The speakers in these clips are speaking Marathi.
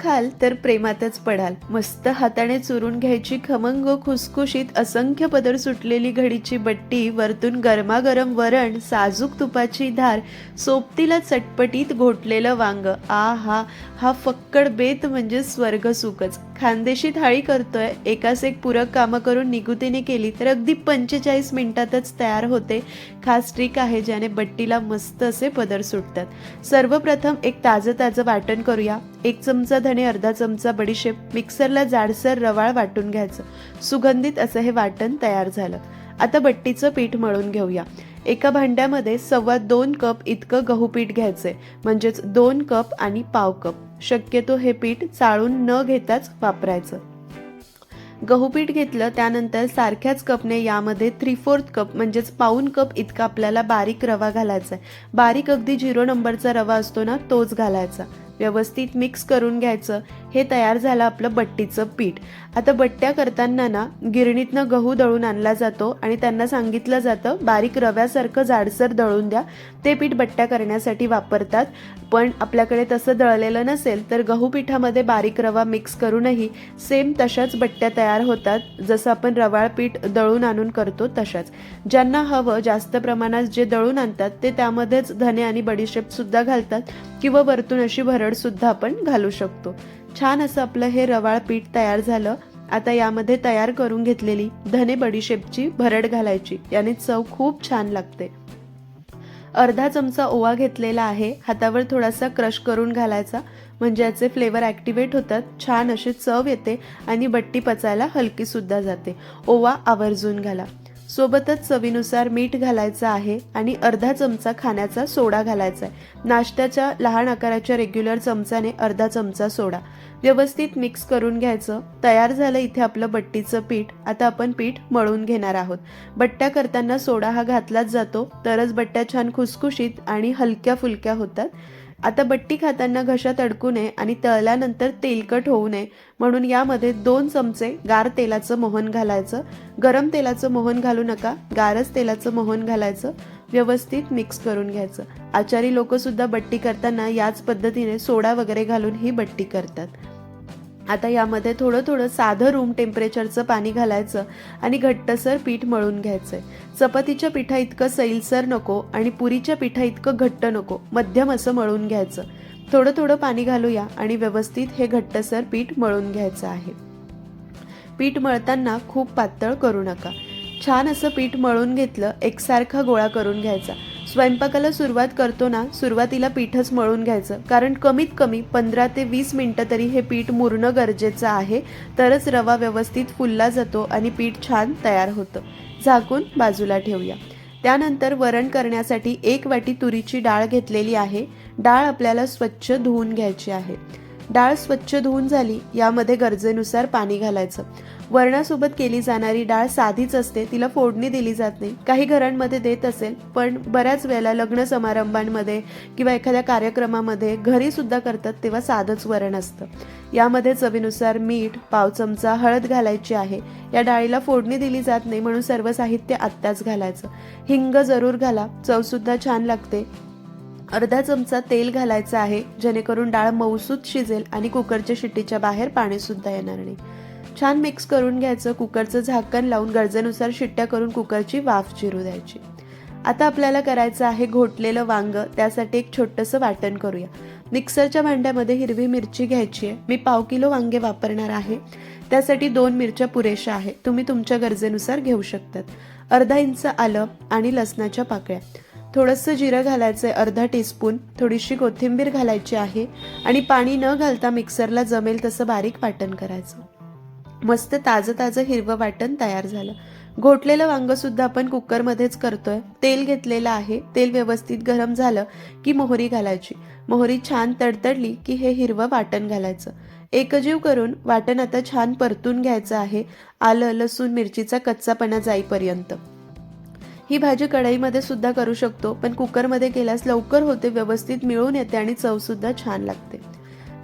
खाल तर प्रेमातच पडाल. मस्त हाताने चुरून घ्यायची खमंग खुसखुशीत असंख्य पदर सुटलेली घडीची बट्टी वरतून गरमागरम वरण साजूक तुपाची धार सोबतीला चटपटीत घोटलेलं वांग. आ हा हा फक्कड बेत म्हणजे स्वर्ग सुखच. खानदेशी थाळी करतोय. एकास एक पूरक कामं करून निगुतीने केली तर अगदी पंचेचाळीस मिनिटातच तयार होते. खास ट्रिक आहे ज्याने बट्टीला मस्त असे पदर सुटतात. सर्वप्रथम एक ताजं ताजं वाटण करूया. एक चमचा धणे अर्धा चमचा बडीशेप मिक्सरला जाडसर रवाळ वाटून घ्यायचं. सुगंधित असं हे वाटण तयार झालं. आता बट्टीचं पीठ मळून घेऊया. एका भांड्यामध्ये सव्वा दोन कप इतकं गहू पीठ घ्यायचंय म्हणजेच दोन कप आणि पाव कप. शक्यतो हे पीठ चाळून न घेताच वापरायचं. गहू पीठ घेतलं त्यानंतर सारख्याच कपने यामध्ये थ्री फोर्थ कप म्हणजेच पाऊन कप इतका आपल्याला बारीक रवा घालायचा आहे. बारीक अगदी झिरो नंबरचा रवा असतो ना तोच घालायचा. व्यवस्थित मिक्स करून घ्यायचं. हे तयार झालं आपलं बट्टीचं पीठ. आता बट्ट्या करताना ना गिरणीतनं गहू दळून आणला जातो आणि त्यांना सांगितलं जातं बारीक रव्यासारखं जाडसर दळून द्या. ते पीठ बट्ट्या करण्यासाठी वापरतात. पण आपल्याकडे तसं दळलेलं नसेल तर गहू पिठामध्ये बारीक रवा मिक्स करूनही सेम तशाच बट्ट्या तयार होतात. जसं आपण रवाळ पीठ दळून आणून करतो तशाच. ज्यांना हवं जास्त प्रमाणात जे दळून आणतात ते त्यामध्येच धने आणि बडीशेप सुद्धा घालतात किंवा वरतून अशी भरडसुद्धा आपण घालू शकतो. छान असं आपलं हे रवाळ पीठ तयार झालं. आता यामध्ये तयार करून घेतलेली धने बडीशेपची भरड घालायची. याने चव खूप छान लागते. अर्धा चमचा ओवा घेतलेला आहे. हातावर थोडासा क्रश करून घालायचा. म्हणजे याचे फ्लेवर ॲक्टिवेट होतात. छान अशी चव येते आणि बट्टी पचायला हलकी सुद्धा जाते. ओवा आवर्जून घाला. सोबतच चवीनुसार मीठ घालायचं आहे आणि अर्धा चमचा खाण्याचा सोडा घालायचा आहे. नाश्त्याच्या लहान आकाराच्या रेग्युलर चमचाने अर्धा चमचा सोडा. व्यवस्थित मिक्स करून घ्यायचं. तयार झालं इथे आपलं बट्टीचं पीठ. आता आपण पीठ मळून घेणार आहोत. बट्ट्या करताना सोडा हा घातलाच जातो. तरच बट्ट्या छान खुसखुशीत आणि हलक्या फुलक्या होतात. आता बट्टी खाताना घशात अडकू नये आणि तळल्यानंतर तेलकट होऊ नये. म्हणून यामध्ये दोन चमचे गार तेलाचं मोहन घालायचं. गरम तेलाचं मोहन घालू नका. गारच तेलाचं मोहन घालायचं. व्यवस्थित मिक्स करून घ्यायचं. आचारी लोक सुद्धा बट्टी करताना याच पद्धतीने सोडा वगैरे घालून ही बट्टी करतात. आता यामध्ये थोडं थोडं साधं रूम टेम्परेचरचं पाणी घालायचं आणि घट्टसर पीठ मळून घ्यायचंय. चपातीच्या पिठा इतकं सैलसर नको आणि पुरीच्या पिठा इतकं घट्ट नको मध्यम असं मळून घ्यायचं. थोडं थोडं पाणी घालूया आणि व्यवस्थित हे घट्टसर पीठ मळून घ्यायचं आहे. पीठ मळताना खूप पातळ करू नका. छान असं पीठ मळून घेतलं एकसारखा गोळा करून घ्यायचा. स्वयंपाकाला सुरुवात करतो ना सुरुवातीला पीठच मळून घ्यायचं. कारण कमीत कमी पंधरा ते वीस मिनटं तरी हे पीठ मुरणं गरजेचं आहे. तरच रवा व्यवस्थित फुलला जातो आणि पीठ छान तयार होतं. झाकून बाजूला ठेवूया. त्यानंतर वरण करण्यासाठी एक वाटी तुरीची डाळ घेतलेली आहे. डाळ आपल्याला स्वच्छ धुवून घ्यायची आहे. डाळ स्वच्छ धुवून झाली यामध्ये गरजेनुसार पाणी घालायचं. वरणासोबत केली जाणारी डाळ साधीच असते तिला फोडणी दिली जात नाही. काही घरांमध्ये देत असेल पण बऱ्याच वेळेला लग्न समारंभांमध्ये किंवा एखाद्या कार्यक्रमामध्ये घरी सुद्धा करतात तेव्हा साधंच वरण असतं. यामध्ये चवीनुसार मीठ पाव चमचा हळद घालायची आहे. या डाळीला फोडणी दिली जात नाही म्हणून सर्व साहित्य आत्ताच घालायचं. हिंग जरूर घाला चवसुद्धा छान लागते. अर्धा चमचा तेल घालायचं आहे जेणेकरून डाळ मऊसूत शिजेल आणि कुकरच्या शिट्टीच्या बाहेर पाणीसुद्धा येणार नाही. छान मिक्स करून घ्यायचं कुकरचं झाकण लावून गरजेनुसार शिट्ट्या करून कुकरची वाफ चिरू द्यायची. आता आपल्याला करायचं आहे घोटलेलं वांग त्यासाठी एक छोटंसं वाटण करूया. मिक्सरच्या भांड्यामध्ये हिरवी मिरची घ्यायची आहे. मी पाव किलो वांगे वापरणार आहे. त्यासाठी दोन मिरच्या पुरेशा आहे तुम्ही तुमच्या गरजेनुसार घेऊ शकतात. अर्धा इंच आलं आणि लसणाच्या पाकळ्या. थोडंसं जिरं घालायचं आहे अर्धा टीस्पून थोडीशी कोथिंबीर घालायची आहे. आणि पाणी न घालता मिक्सरला जमेल तसं बारीक वाटण करायचं. मस्त ताजं ताजं हिरवं वाटण तयार झालं. घोटलेलं वांग सुद्धा आपण कुकरमध्येच करतोय. तेल घेतलेलं आहे. तेल व्यवस्थित गरम झालं की मोहरी घालायची. मोहरी छान तडतडली की हे हिरवं वाटण घालायचं. एकजीव करून वाटण आता छान परतून घ्यायचं आहे. आलं लसूण मिरचीचा कच्चापणा जाईपर्यंत. ही भाजी कढईमध्ये सुद्धा करू शकतो पण कुकरमध्ये केल्यास लवकर होते व्यवस्थित मिळून येते आणि चवसुद्धा छान लागते.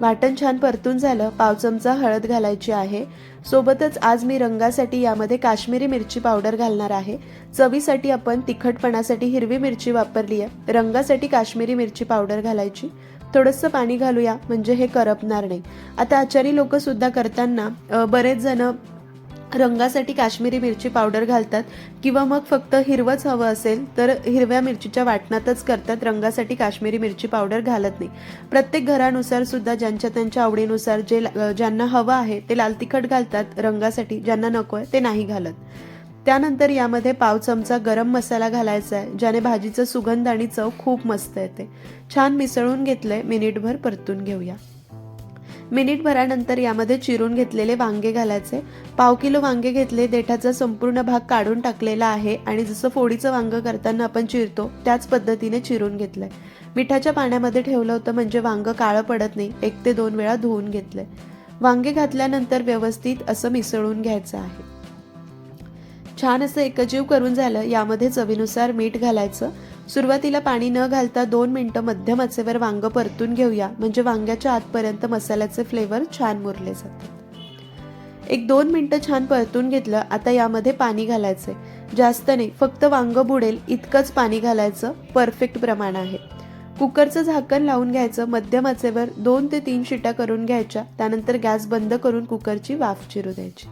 वाटण छान परतून झालं पाव चमचा हळद घालायची आहे. सोबतच आज मी रंगासाठी यामध्ये काश्मीरी मिरची पावडर घालणार आहे. चवीसाठी आपण तिखटपणासाठी हिरवी मिरची वापरली आहे. रंगासाठी काश्मीरी मिरची पावडर घालायची. थोडंसं पाणी घालूया म्हणजे हे करपणार नाही. आता आचारी लोकसुद्धा करताना बरेच जण रंगासाठी काश्मीरी मिरची पावडर घालतात किंवा मग फक्त हिरवंच हवं असेल तर हिरव्या मिरचीच्या वाटणातच करतात. रंगासाठी काश्मीरी मिरची पावडर घालत नाही. प्रत्येक घरानुसार सुद्धा ज्यांच्या त्यांच्या आवडीनुसार जे ज्यांना हवं आहे ते लाल तिखट घालतात. रंगासाठी ज्यांना नको आहे ते नाही घालत. त्यानंतर यामध्ये पाव चमचा गरम मसाला घालायचा आहे ज्याने भाजीचं सुगंध आणि चव खूप मस्त येते. छान मिसळून घेतलंय. मिनिटभर परतून घेऊया. मिनिटभरानंतर यामध्ये चिरून घेतलेले वांगे घालायचे. पाव किलो वांगे घेतले देठाचा संपूर्ण भाग काढून टाकलेला आहे आणि जसं फोडीचं वांग करताना आपण चिरतो त्याच पद्धतीने चिरून घेतलंय. मिठाच्या पाण्यामध्ये ठेवलं होतं म्हणजे वांग काळं पडत नाही एक ते दोन वेळा धुवून घेतलंय. वांगे घातल्यानंतर व्यवस्थित असं मिसळून घ्यायचं आहे. छान असं एकजीव करून झालं यामध्ये चवीनुसार मीठ घालायचं. सुरुवातीला पाणी न घालता दोन मिनटं मध्यम आचेवर वांग परतून घेऊया. म्हणजे वांग्याच्या आतपर्यंत मसाल्याचे फ्लेवर छान मुरले जातात एक दोन मिनटं छान परतून घेतलं आता यामध्ये पाणी घालायचे जास्त नाही फक्त वांग बुडेल इतकंच पाणी घालायचं परफेक्ट प्रमाण आहे. कुकरचं झाकण लावून घ्यायचं मध्यम आचेवर दोन ते तीन शिट्या करून घ्यायच्या त्यानंतर गॅस बंद करून कुकरची वाफ चिरू द्यायची.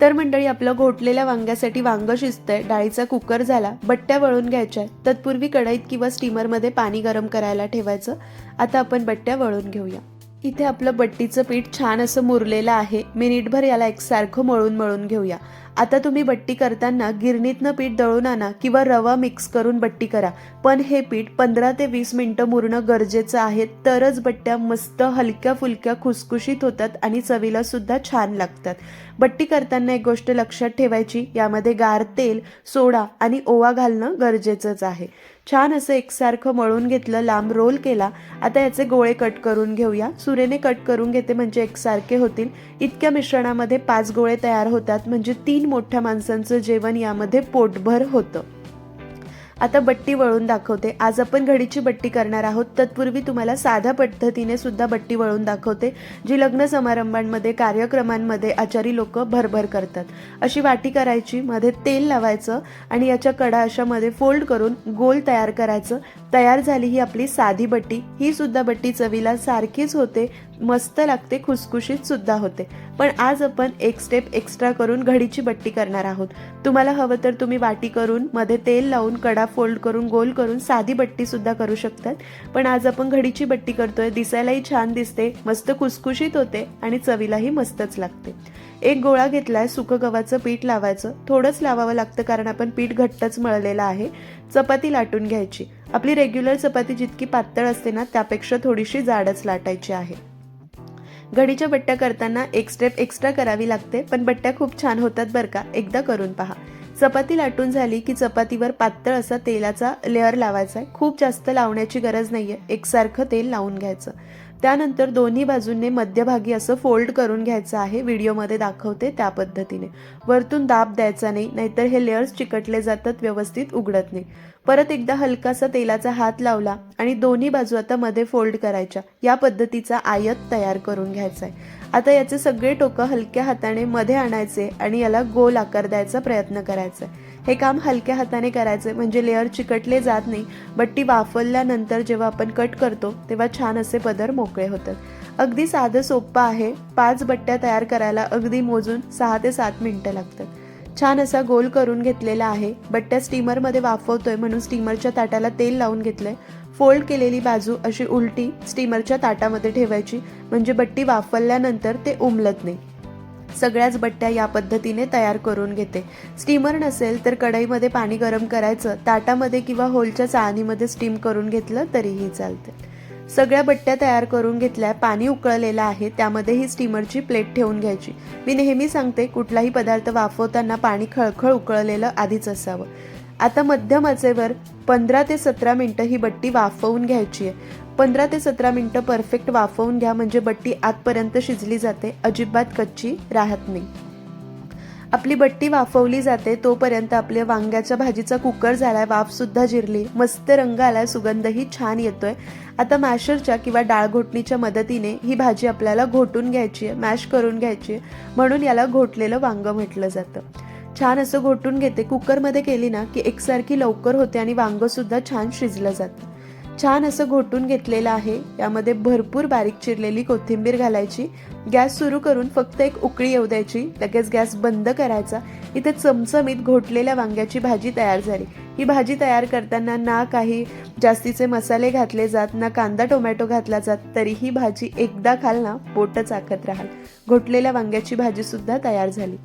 तर मंडळी आपलं घोटलेल्या वांग्यासाठी वांग शिजतंय डाळीचा कुकर झाला बट्ट्या वळून घ्यायच्या तत्पूर्वी कढईत किंवा स्टीमरमध्ये पाणी गरम करायला ठेवायचं. आता आपण बट्ट्या वळून घेऊया. इथे आपलं बट्टीचं पीठ छान असं मुरलेलं आहे. मिनिटभर याला एकसारखं मळून मळून घेऊया. आता तुम्ही बट्टी करताना गिरणीतनं पीठ दळून आणा किंवा रवा मिक्स करून बट्टी करा. पण हे पीठ पंधरा ते वीस मिनटं मुरणं गरजेचं आहे. तरच बट्ट्या मस्त हलक्या फुलक्या खुसखुशीत होतात आणि चवीला सुद्धा छान लागतात. बट्टी करताना एक गोष्ट लक्षात ठेवायची यामध्ये गार तेल सोडा आणि ओवा घालणं गरजेचंच आहे. छान असं एकसारखं मळून घेतलं लांब रोल केला. आता याचे गोळे कट करून घेऊया. सुरेने कट करून घेते म्हणजे एकसारखे होतील. इतक्या मिश्रणामध्ये पाच गोळे तयार होतात म्हणजे तीन मोठ्या माणसांचं जेवण यामध्ये पोटभर होतं. आता बट्टी वळून दाखवते. आज आपण घडीची बट्टी करणार आहोत. तत्पूर्वी तुम्हाला साध्या पद्धतीने सुद्धा बट्टी वळून दाखवते जी लग्न समारंभांमध्ये कार्यक्रमांमध्ये आचारी लोक भरभर करतात. अशी वाटी करायची मध्ये तेल लावायचं आणि याच्या कडा अशामध्ये फोल्ड करून गोल तयार करायचं. तयार झाली ही आपली साधी बट्टी. ही सुद्धा बट्टी चवीला सारखीच होते मस्त लागते खुसखुशीत सुद्धा होते. पण आज आपण एक स्टेप एक्स्ट्रा करून घडीची बट्टी करणार आहोत. तुम्हाला हवं तर तुम्ही वाटी करून मध्ये तेल लावून कडा फोल्ड करून गोल करून साधी बट्टी सुद्धा करू शकतात. पण आज आपण घडीची बट्टी करतोय दिसायलाही छान दिसते मस्त खुसखुशीत होते आणि चवीलाही मस्तच लागते. एक गोळा घेतलाय सुकं गव्हाचं पीठ लावायचं. थोडंच लावावं लागतं कारण आपण पीठ घट्टच मळलेलं आहे. चपाती लाटून घ्यायची. आपली रेग्युलर चपाती जितकी पातळ असते ना त्यापेक्षा थोडीशी जाडच लाटायची आहे. घडीच्या बट्ट्या करताना एक स्टेप एक्स्ट्रा करावी लागते पण बट्ट्या खूप छान होतात बरं का. एकदा करून पहा. चपाती लाटून झाली की चपातीवर पातळ असा तेलाचा लेअर लावायचा आहे. खूप जास्त लावण्याची गरज नाही आहे एकसारखं तेल लावून घ्यायचं. त्यानंतर दोन्ही बाजूंनी मध्यभागी असं फोल्ड करून घ्यायचं आहे. व्हिडिओमध्ये दाखवते त्या पद्धतीने. वरतून दाब द्यायचा नाही नाहीतर हे लेअर्स चिकटले जातात व्यवस्थित उघडत नाही. परत एकदा हलकासा तेलाचा हात लावला आणि दोन्ही बाजू आता मध्ये फोल्ड करायच्या. या पद्धतीचा आयत तयार करून घ्यायचा आहे आता याचे सगळे टोकं हलक्या हाताने मध्ये आणायचे आणि याला गोल आकार द्यायचा प्रयत्न करायचा आहे हे काम हलक्या हाताने करायचे म्हणजे लेअर चिकटले जात नाही. बट्टी वाफरल्यानंतर जेव्हा आपण कट करतो तेव्हा छान असे पदर मोकळे होतात. अगदी साधं सोपं आहे. पाच बट्ट्या तयार करायला अगदी मोजून सहा ते सात मिनटं लागतात. छान असा गोल करून घेतलेला आहे. बट्ट्या स्टीमरमध्ये वाफवतोय म्हणून स्टीमरच्या ताटाला तेल लावून घेतलंय. फोल्ड केलेली बाजू अशी उलटी स्टीमरच्या ताटामध्ये ठेवायची. म्हणजे बट्टी वाफवल्यानंतर ते उमलत नाही. सगळ्याच बट्ट्या या पद्धतीने तयार करून घेते. स्टीमर नसेल तर कढईमध्ये पाणी गरम करायचं. ताटामध्ये किंवा होलच्या चाळणीमध्ये स्टीम करून घेतलं तरीही चालते सगळ्या बट्ट्या तयार करून घेतल्या पाणी उकळलेलं आहे त्यामध्ये ही स्टीमरची प्लेट ठेवून घ्यायची. मी नेहमी सांगते कुठलाही पदार्थ वाफवताना पाणी खळखळ उकळलेलं आधीच असावं. आता मध्यम आचेवर पंधरा ते सतरा मिनटं ही बट्टी वाफवून घ्यायची आहे. पंधरा ते सतरा मिनटं परफेक्ट वाफवून घ्या म्हणजे बट्टी आतपर्यंत शिजली जाते अजिबात कच्ची राहत नाही. आपली बट्टी वाफवली जाते तोपर्यंत आपल्या वांग्याच्या भाजीचा कुकर झालाय वाफ सुद्धा जिरली. मस्त रंग आलाय सुगंधही छान येतोय. आता मॅशरच्या किंवा डाळ घोटणीच्या मदतीने ही भाजी आपल्याला घोटून घ्यायची आहे मॅश करून घ्यायची आहे. म्हणून याला घोटलेलं वांग म्हटलं जातं. छान असं घोटून घेते. कुकरमध्ये केली ना की एकसारखी लवकर होते आणि वांगसुद्धा छान शिजलं जातं. छान असं घोटून घेतलेलं आहे. यामध्ये भरपूर बारीक चिरलेली कोथिंबीर घालायची. गॅस सुरू करून फक्त एक उकळी येऊ द्यायची. लगेच गॅस बंद करायचा. इथे चमचमीत घोटलेल्या वांग्याची भाजी तयार झाली. ही भाजी तयार करताना ना काही जास्तीचे मसाले घातले जात ना कांदा टोमॅटो घातला जात तरी ही भाजी एकदा खाल ना पोटं चाकत राहाल. घोटलेल्या वांग्याची भाजी सुद्धा तयार झाली.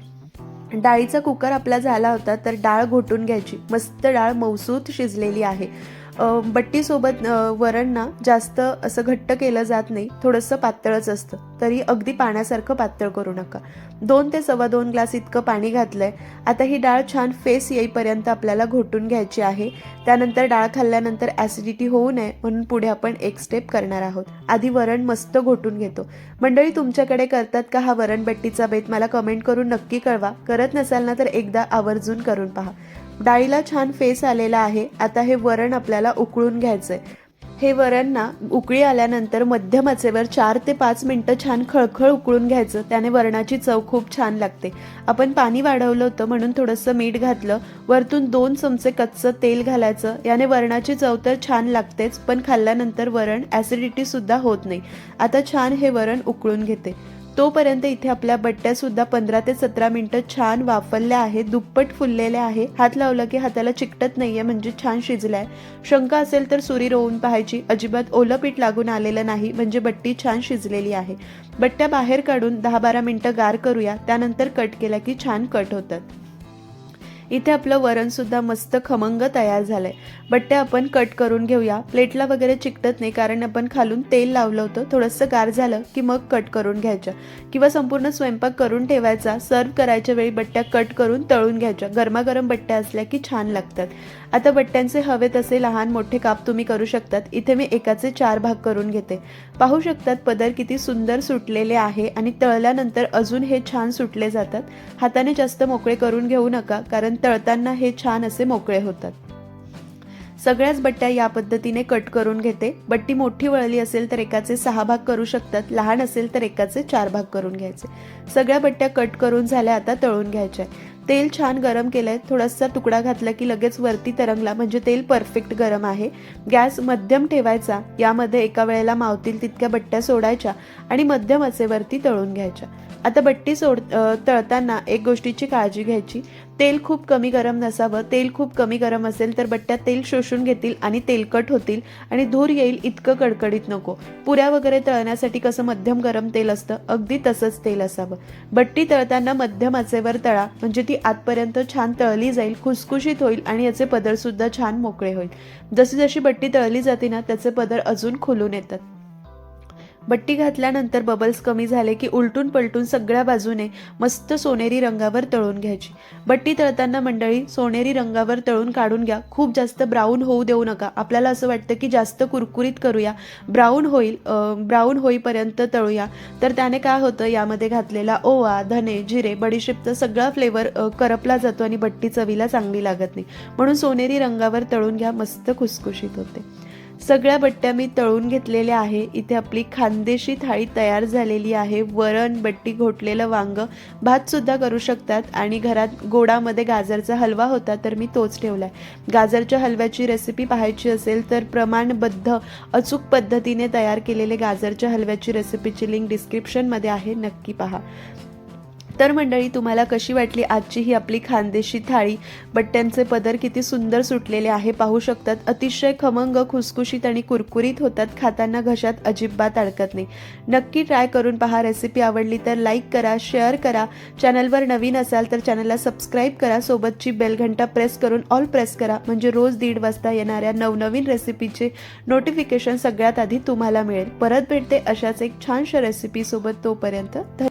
डाळीचा कुकर आपला झाला होता तर डाळ घोटून घ्यायची. मस्त डाळ मौसूत शिजलेली आहे. बट्टीसोबत वरण ना जास्त असं घट्ट केलं जात नाही. थोडंसं पातळच असतं. तरी अगदी पाण्यासारखं पातळ करू नका. दोन ते सव्वा दोन ग्लास इतकं पाणी घातलंय. आता ही डाळ छान फेस येईपर्यंत आपल्याला घोटून घ्यायची आहे. त्यानंतर डाळ खाल्ल्यानंतर ॲसिडिटी होऊ नये म्हणून पुढे आपण एक स्टेप करणार आहोत. आधी वरण मस्त घोटून घेतो. मंडळी तुमच्याकडे करतात का हा वरण बट्टीचा बेत? मला कमेंट करून नक्की कळवा. करत नसाल ना तर एकदा आवर्जून करून पहा. डाळीला छान फेस आलेला आहे. आता हे वरण आपल्याला उकळून घ्यायचं आहे हे वरण ना उकळी आल्यानंतर मध्यम आचेवर चार ते पाच मिनटं छान खळखळ उकळून घ्यायचं. त्याने वरणाची चव खूप छान लागते. आपण पाणी वाढवलं होतं म्हणून थोडंसं मीठ घातलं. वरतून दोन चमचे कच्चं तेल घालायचं. याने वरणाची चव तर छान लागतेच पण खाल्ल्यानंतर वरण ॲसिडिटीसुद्धा होत नाही. आता छान हे वरण उकळून घेते. तोपर्यंत इथे आपल्या बट्ट्या सुद्धा पंधरा ते सतरा मिनिटं छान वाफरल्या आहेत दुप्पट फुललेल्या आहे हात लावला की हाताला चिकटत नाहीये म्हणजे छान शिजलाय. शंका असेल तर सुरी रोवून पाहायची. अजिबात ओलं पीठ लागून आलेलं नाही म्हणजे बट्टी छान शिजलेली आहे. बट्ट्या बाहेर काढून दहा बारा मिनिटं गार करूया त्यानंतर कट केल्या की छान कट होतात. इथे आपलं वरण सुद्धा मस्त खमंग तयार झालंय. बट्ट्या आपण कट करून घेऊया. प्लेटला वगैरे चिकटत नाही कारण आपण खालून तेल लावलं होतं. थोडंसं गार झालं की मग कट करून घ्यायच्या किंवा संपूर्ण स्वयंपाक करून ठेवायचा. सर्व करायच्या वेळी बट्ट्या कट करून तळून घ्यायच्या. गरमागरम बट्ट्या असल्या की छान लागतात. आता बट्ट्यांचे हवे तसे लहान मोठे काप तुम्ही करू शकतात. इथे मी एकाचे चार भाग करून घेते. पाहू शकतात पदर किती सुंदर सुटलेले आहे आणि तळल्यानंतर अजून हे छान सुटले जातात. हाताने जास्त मोकळे करून घेऊ नका कारण तळताना हे छान असे मोकळे होतात. सगळ्याच बट्ट्या या पद्धतीने कट करून घेते. बट्टी मोठी वळली असेल तर एकाचे सहा भाग करू शकतात. लहान असेल तर एकाचे चार भाग करून घ्यायचे. सगळ्या बट्ट्या कट करून झाल्या आता तळून घ्यायच्या तेल छान गरम केलंय. थोडासा तुकडा घातला की लगेच वरती तरंगला. म्हणजे तेल परफेक्ट गरम आहे. गॅस मध्यम ठेवायचा. यामध्ये एका वेळेला मावतील तितक्या बट्ट्या सोडायच्या आणि मध्यम आचेवरती तळून घ्यायच्या. आता बट्टी सोड तळताना एक गोष्टीची काळजी घ्यायची. तेल खूप कमी गरम नसावं तेल खूप कमी गरम असेल तर बट्ट्या तेल शोषून घेतील आणि तेलकट होतील आणि धूर येईल इतकं कडकडीत नको. पुऱ्या वगैरे तळण्यासाठी कसं मध्यम गरम तेल असतं अगदी तसंच तेल असावं. बट्टी तळताना मध्यम आचेवर तळा म्हणजे ती आतपर्यंत छान तळली जाईल खुसखुशीत होईल आणि याचे पदरसुद्धा छान मोकळे होईल. जशी जशी बट्टी तळली जाते ना त्याचे पदर अजून खुलून येतात. बट्टी घातल्यानंतर बबल्स कमी झाले की उलटून पलटून सगळ्या बाजूने मस्त सोनेरी रंगावर तळून घ्यायची. बट्टी तळताना मंडळी सोनेरी रंगावर तळून काढून घ्या. खूप जास्त ब्राऊन होऊ देऊ नका. आपल्याला असं वाटतं की जास्त कुरकुरीत करूया. ब्राऊन होईल ब्राऊन होईपर्यंत तळूया. तर त्याने काय होतं? यामध्ये घातलेला ओवा धने जिरे बडीशेपचा सगळा फ्लेवर करपला जातो आणि बट्टी चवीला चांगली लागत नाही. म्हणून सोनेरी रंगावर तळून घ्या. मस्त खुसखुशीत होते. सगळ्या बट्ट्या मी तळून घेतलेल्या आहे. इथे आपली खानदेशी थाळी तयार झालेली आहे. वरण बट्टी घोटलेलं वांग. भात सुद्धा करू शकतात. आणि घरात गोडामध्ये गाजरचा हलवा होता तर मी तोच ठेवलाय. गाजरच्या हलव्याची रेसिपी पाहायची असेल तर प्रमाणबद्ध अचूक पद्धतीने तयार केलेले गाजरच्या हलव्याची रेसिपीची लिंक डिस्क्रिप्शनमध्ये आहे. नक्की पहा. तर मंडळी तुम्हाला कशी वाटली आजची ही आपली खानदेशी थाळी? बट्ट्यांचे पदर किती सुंदर सुटलेले आहे पाहू शकतात. अतिशय खमंग खुसखुशीत आणि कुरकुरीत होतात. खाताना घशात अजिबात अडकत नाही. नक्की ट्राय करून पहा. रेसिपी आवडली तर लाईक करा शेअर करा. चॅनलवर नवीन असाल तर चॅनलला सबस्क्राईब करा. सोबतची बेलघंटा प्रेस करून ऑल प्रेस करा. म्हणजे रोज दीड वाजता येणाऱ्या नवनवीन रेसिपीचे नोटिफिकेशन सगळ्यात आधी तुम्हाला मिळेल. परत भेटते अशाच एक छानशा रेसिपीसोबत तोपर्यंत. धन्यवाद.